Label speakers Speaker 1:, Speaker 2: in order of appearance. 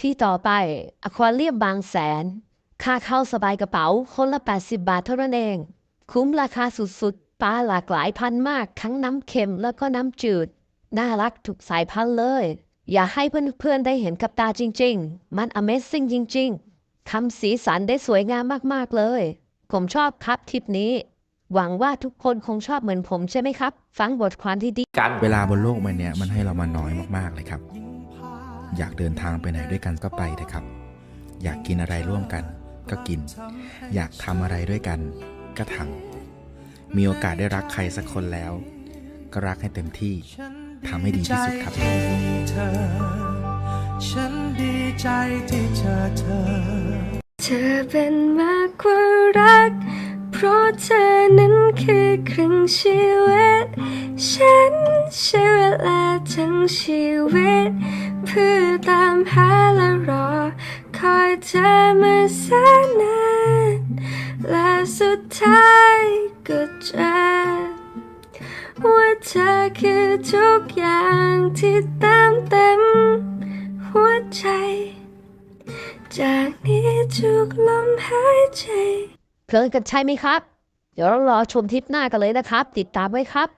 Speaker 1: ที่ต่อไปอควาเรียมบางแสน ค่าเข้าสบายกระเป๋าคนละ 80 บาทเท่านั้นเอง คุ้มราคาสุดๆ ปลาหลากหลายพันมาก ทั้งน้ำเค็มแล้วก็น้ำจืด น่ารักทุกสายพันธุ์เลย อย่าให้เพื่อนๆได้เห็นกับตาจริง ๆ มัน Amazing จริง ๆทำสีสันได้สวยงามมากๆเลย ผมชอบครับทริปนี้ หวังว่าทุกคนคงชอบเหมือนผมใช่ไหมครับ ฟังบทความที่ดี
Speaker 2: กัน
Speaker 3: เวลาบนโลกใบเนี้ยมันให้เรามาน้อยมากๆเลยครับ อยากเดินทางไปไหนด้วยกันก็ไปเถอะครับ อยากกินอะไรร่วมกันก็กิน อยากทำอะไรด้วยกันก็ทำมีโอกาสได้รักใครสักคนแล้ว ก็รักให้เต็มที่ทำให้ดีที่สุดครับ
Speaker 4: ฉันดีใจที่เจอเธอ
Speaker 5: เธอเป็นมากกว่ารัก เพราะเธอนั้นคือครึ่งชีวิต ฉันใช้เวลาทั้งชีวิต มหาและรอ คอยเธอมาแสนนานและสุดท้ายก็เจอว่าเธอคือทุกอย่างที่เต็มเต็มหัวใจ จากนี้ทุกลมหายใจ
Speaker 1: เพลินกันใช่ไหมครับ เดี๋ยวเรารอชมทริปหน้ากันเลยนะครับ ติดตามไว้ครับ